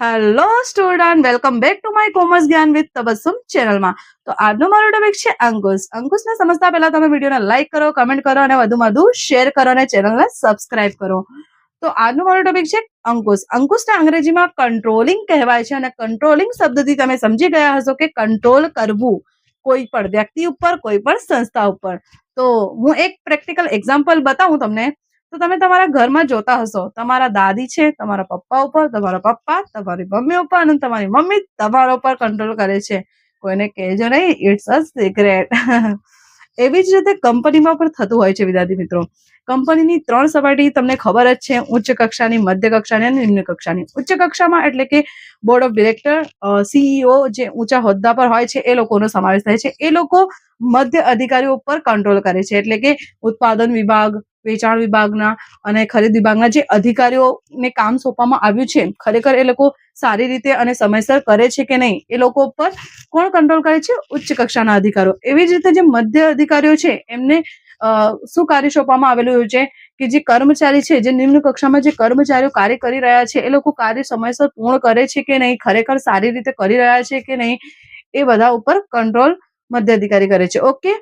Hello student welcome back to my commerce Gyan with Tabassum ચેનલમાં તો આજનો મારો ટોપિક છે અંકુશ. અંકુશને સમજતા પહેલા તમે વિડીયોને લાઈક કરો કમેન્ટ કરો અને વધુમાં વધુ શેર કરો અને ચેનલને સબસ્ક્રાઇબ કરો. તો આજનો મારો ટોપિક છે અંકુશ. અંકુશને અંગ્રેજીમાં કંટ્રોલિંગ કહેવાય છે અને કંટ્રોલિંગ શબ્દથી તમે સમજી ગયા હશો કે કંટ્રોલ કરવું કોઈ પણ વ્યક્તિ ઉપર, કોઈ પણ સંસ્થા ઉપર. તો હું એક પ્રેક્ટિકલ એક્ઝામ્પલ બતાવું તમને. તો તમે તમારા ઘરમાં જોતા હશો. તમારા દાદી છે, તમારા પપ્પા ઉપર, તમારા પપ્પા, તમારી મમ્મી ઉપર અને તમારી મમ્મી તમારા ઉપર કંટ્રોલ કરે છે. કોઈને કહેજો નહીં ઇટ્સ અ સિક્રેટ એવી જ રીતે કંપનીમાં પણ થતું હોય છે, વિદ્યાર્થી મિત્રો. કંપનીની ત્રણ સપાટી તમને ખબર જ છે, ઉચ્ચ કક્ષાની, મધ્ય કક્ષાની અને નિમ્ન કક્ષાની. ઉચ્ચ કક્ષામાં એટલે કે બોર્ડ ઓફ ડિરેક્ટર સીઈઓ જે ઊંચા હોદ્દા પર હોય છે, એ લોકોનો સમાવેશ થાય છે. એ લોકો મધ્ય અધિકારીઓ ઉપર કંટ્રોલ કરે છે. એટલે કે ઉત્પાદન વિભાગ વેચાણ વિભાગના અને ખરીદ વિભાગના જે અધિકારીઓને કામ સોંપવામાં આવ્યું છે, ખરેખર એ લોકો સારી રીતે અને સમયસર કરે છે કે નહીં, એ લોકો ઉપર કોણ કંટ્રોલ કરે છે? ઉચ્ચ કક્ષાના અધિકારીઓ. એવી જ રીતે જે મધ્ય અધિકારીઓ છે, એમને શું કાર્ય સોંપવામાં આવેલું છે કે જે કર્મચારી છે, જે નિમ્ન કક્ષામાં જે કર્મચારીઓ કાર્ય કરી રહ્યા છે, એ લોકો કાર્ય સમયસર પૂર્ણ કરે છે કે નહીં, ખરેખર સારી રીતે કરી રહ્યા છે કે નહીં, એ બધા ઉપર કંટ્રોલ મધ્ય અધિકારી કરે છે. ઓકે?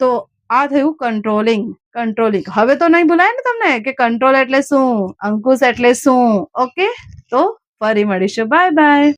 તો આ થયું કંટ્રોલિંગ કંટ્રોલિંગ હવે તો નહીં ભૂલાય ને તમને કે કંટ્રોલ એટલે શું? અંકુશ એટલે શું? ઓકે તો ફરી મળીશું. Bye bye